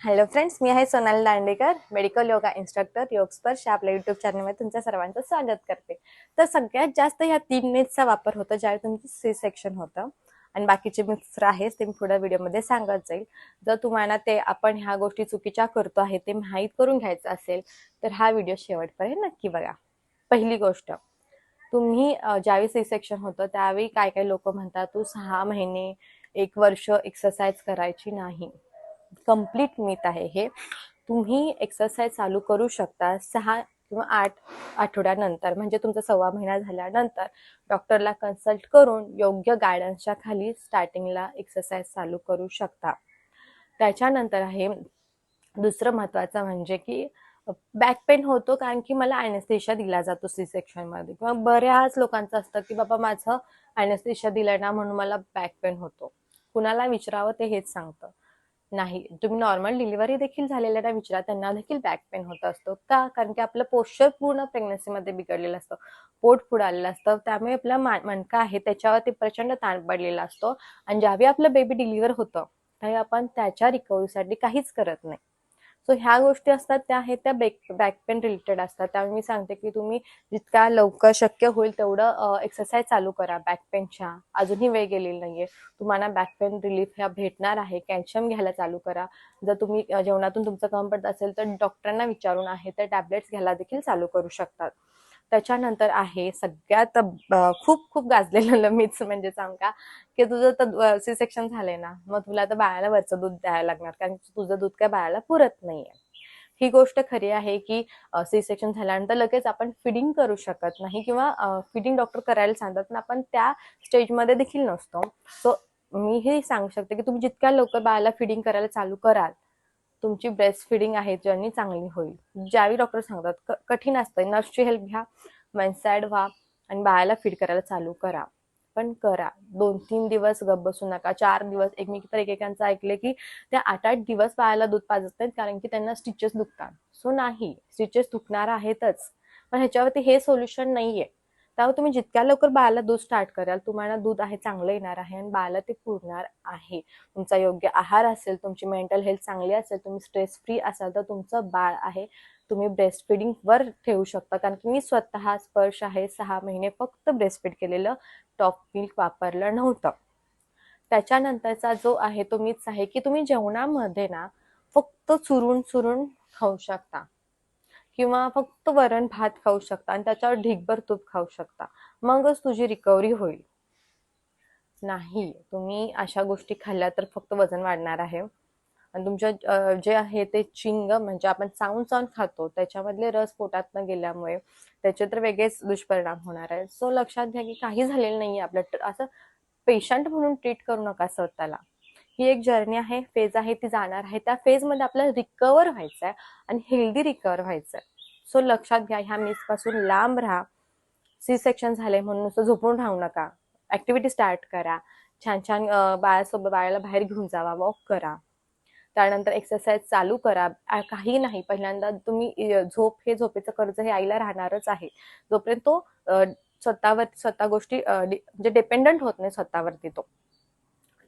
Hello friends मी आहे Sonali Dandekar medical yoga instructor Yogsparsh आपल्या युट्यूब चॅनलमध्ये तुमच्या सर्वांचं स्वागत करते. तर सगळ्यात जास्त ह्या तीन मिनिटचा वापर होतो ज्यावेळी तुमचं सी सेक्शन होतं. आणि बाकीचे मिक्सर आहेत ते मी पुढे व्हिडिओमध्ये सांगत जाईल. जर तुम्हाला ते आपण ह्या गोष्टी चुकीच्या करतो आहे ते माहीत करून घ्यायचं असेल तर हा व्हिडिओ शेवटपर्यंत नक्की बघा. पहिली गोष्ट तुम्ही ज्यावेळी सी सेक्शन होतं त्यावेळी काय काय लोक म्हणतात तू सहा महिने एक वर्ष एक्सरसाइज करायची नाही. कंप्लीट मीथ आहे हे. तुम्ही एक्सरसाइज चालू करू शकता सहा किंवा आठ आठवड्यानंतर. म्हणजे तुमचा सव्वा महिना झाल्यानंतर डॉक्टरला कन्सल्ट करून योग्य गायडन्सच्या खाली स्टार्टिंगला एक्सरसाइज चालू करू शकता. त्याच्यानंतर आहे दुसरं महत्त्वाचं म्हणजे की बॅक पेन होतो कारण की मला अॅनेस्थेशिया दिला जातो सी सेक्शनमध्ये किंवा बऱ्याच लोकांचं असतं की बाबा माझं अॅनेस्थेशिया दिलं ना म्हणून मला बॅक पेन होतो. कुणाला विचारावं ते हेच सांगतं. नाही. तुम्ही नॉर्मल डिलिव्हरी देखील झालेल्या विचारा. त्यांना देखील बॅक पेन होत असतो. का? कारण की आपलं पोश्चर पूर्ण प्रेग्नन्सीमध्ये बिघडलेलं असतं. पोट फुडालेलं असतं. त्यामुळे आपला मणका आहे. त्याच्यावरती प्रचंड ताण पडलेला असतो. आणि ज्यावेळी आपलं बेबी डिलिव्हर होतं त्यावेळी आपण त्याच्या रिकव्हरीसाठी काहीच करत नाही. सो ह्या गोष्टी असतात त्या आहेत त्या बॅक बॅक पेन रिलेटेड असतात. त्यामुळे मी सांगते की तुम्ही जितका लवकर शक्य होईल तेवढं एक्सरसाइज चालू करा बॅक पेनच्या अजूनही वेळ गेलेली नाहीये. तुम्हाला बॅक पेन रिलीफ ह्या भेटणार आहे. कॅल्शियम घ्यायला चालू करा. जर तुम्ही जेवणातून तुमचं कम पडत असेल तर डॉक्टरांना विचारून आहे तर टॅबलेट्स घ्यायला देखील चालू करू शकतात. त्याच्यानंतर आहे सगळ्यात खूप खूप गाजलेलं मीच म्हणजे सांगा की? तुझं तर सी सेक्शन झालंय ना मग तुला तर बाळाला वरचं दूध द्यायला लागणार कारण तुझं दूध काय बाळाला पुरत नाहीये. ही गोष्ट खरी आहे की सी सेक्शन झाल्यानंतर लगेच आपण फिडिंग करू शकत नाही किंवा फिडिंग डॉक्टर करायला सांगतात पण आपण त्या स्टेजमध्ये देखील नसतो. सो मी हे सांगू शकते की तुम्ही जितक्या लवकर बाळाला फिडिंग करायला चालू कराल तुमची ब्रेस्ट फिडिंग आहे जर्नी चांगली होईल. ज्यावेळी डॉक्टर सांगतात क- कठीण असतं नर्सची हेल्प घ्या वनसाईड व्हा आणि बाळाला फीड करायला चालू करा. पण करा. दोन तीन दिवस गप बसू नका. चार दिवस एक मी तर एकेकांचं ऐकले की त्या आठ आठ दिवस बाळाला दूध पाजत नाहीत कारण की त्यांना स्टिचेस दुखतात. सो नाही. स्टिचेस दुखणार आहेतच. पण ह्याच्यावरती हे सोल्युशन नाहीये. त्यामुळे तुम्ही जितक्या लवकर बाळाला दूध स्टार्ट कराल तुम्हाला दूध आहे चांगलं येणार आहे आणि बाळाला ते पुरणार आहे. तुमचा योग्य आहार असेल तुमची मेंटल हेल्थ चांगली असेल तुम्ही स्ट्रेस फ्री असाल तर तुमचं बाळ आहे. तुम्ही ब्रेस्ट फिडिंग वर ठेवू शकता. कारण की मी स्वतः स्पर्श आहे सहा महिने फक्त ब्रेस्ट फीड केलेलं टॉप मिल्क वापरलं नव्हतं. त्याच्यानंतरचा जो आहे तो मीच आहे की तुम्ही जेवणामध्ये ना फक्त चुरून चुरून खाऊ शकता. किंवा फक्त वरण भात खाऊ शकता आणि त्याच्यावर ढिगभर तूप खाऊ शकता. मगच तुझी रिकव्हरी होईल. नाही तुम्ही अशा गोष्टी खाल्ल्या तर फक्त वजन वाढणार आहे. आणि तुमच्या जे आहे ते चिंग म्हणजे आपण चावून चावून खातो त्याच्यामधले रस पोटात न गेल्यामुळे त्याचे तर वेगळेच दुष्परिणाम होणार आहे सो लक्षात घ्या की काही झालेलं नाही आपलं. असं पेशंट म्हणून ट्रीट करू नका स्वतःला. ही एक जर्नी आहे फेज आहे ती जाणार आहे. त्या फेजमध्ये आपल्याला रिकवर व्हायचं आहे आणि हेल्दी रिकवर व्हायचं आहे सो लक्षात घ्या ह्या मिसपासून लांब राहा. सी सेक्शन झाले म्हणून नुसतं झोपून राहू नका. ऍक्टिव्हिटी स्टार्ट करा. छान छान बाळासोबत बाळाला बाहेर घेऊन जावा वॉक करा. त्यानंतर एक्सरसाइज चालू करा. काही नाही. पहिल्यांदा तुम्ही झोप हे झोपेचं कर्ज हे आईला राहणारच आहे. जोपर्यंत तो स्वतःवर स्वतः गोष्टी डि- म्हणजे डिपेंडंट होत नाही स्वतःवरती तो.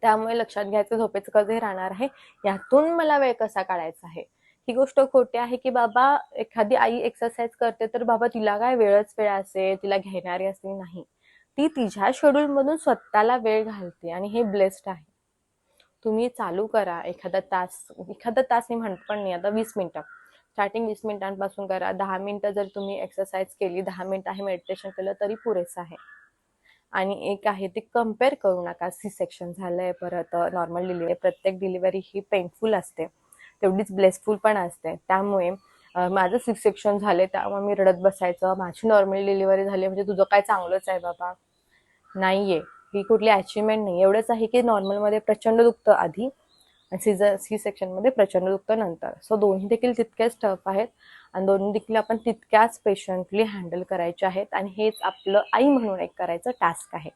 त्यामुळे लक्षात घ्यायचं झोपेचं कधी राहणार आहे? यातून मला वेळ कसा काढायचा आहे? ही गोष्ट खोटी आहे की बाबा एखादी आई एक्सरसाइज करते तर बाबा तिला काय वेळच वेळ असेल? तिला घेणारी असे नाही. ती तिच्या शेड्यूल मधून स्वतःला वेळ घालते आणि हे ब्लेस्ड आहे. तुम्ही चालू करा. एखादा तास एखादा तास मी म्हणत पण नाही. आता वीस मिनिटं. स्टार्टिंग वीस मिनिटांपासून करा. दहा मिनिटं जर तुम्ही एक्सरसाइज केली दहा मिनिटं आहे मेडिटेशन केलं तरी पुरेसं आहे. आणि एक आहे ते कंपेअर करू नका. सी सेक्शन झालंय परत नॉर्मल डिलिव्हरी प्रत्येक डिलिव्हरी ही पेनफुल असते. तेवढीच ब्लेसफुल पण असते. त्यामुळे माझं सिक्स सेक्शन झाले त्यामुळे मी रडत बसायचं. माझी नॉर्मल डिलिव्हरी झाली म्हणजे तुझं काय चांगलंच आहे बाबा. नाहीये. ही कुठली अचिव्हमेंट नाही एवढंच आहे की नॉर्मलमध्ये प्रचंड दुखतं आधी. सीझर सी सेक्शनमध्ये प्रचंड नंतर. सो दोन्ही देखील तितकेच टफ आहेत. आणि दोन्ही देखील आपण तितक्याच पेशंटली हँडल करायचे आहेत. आणि हेच आपलं आई म्हणून एक करायचं टास्क आहे.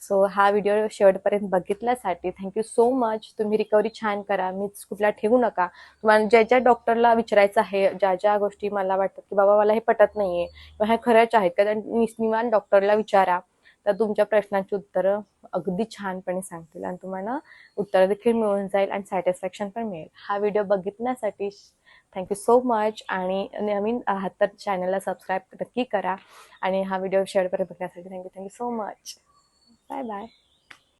सो हा व्हिडिओ शेवटपर्यंत बघितल्यासाठी थँक्यू सो मच तुम्ही रिकव्हरी छान करा. मीच कुठला ठेवू नका. तुम्हाला ज्या ज्या डॉक्टरला विचारायचं आहे ज्या ज्या गोष्टी मला वाटतात की बाबा मला हे पटत नाही आहे किंवा ह्या खऱ्याच आहेत का त्या निस- डॉक्टरला विचारा. तर तुमच्या प्रश्नांची उत्तरं अगदी छानपणे सांगतील आणि तुम्हाला उत्तरं देखील मिळून जाईल आणि सॅटिस्फॅक्शन पण मिळेल. हा व्हिडिओ बघितण्यासाठी थँक्यू सो मच आणि नवीन आहात तर चॅनलला सबस्क्राईब नक्की करा आणि हा व्हिडिओ शेअर करत बघण्यासाठी thank you thank you so much bye bye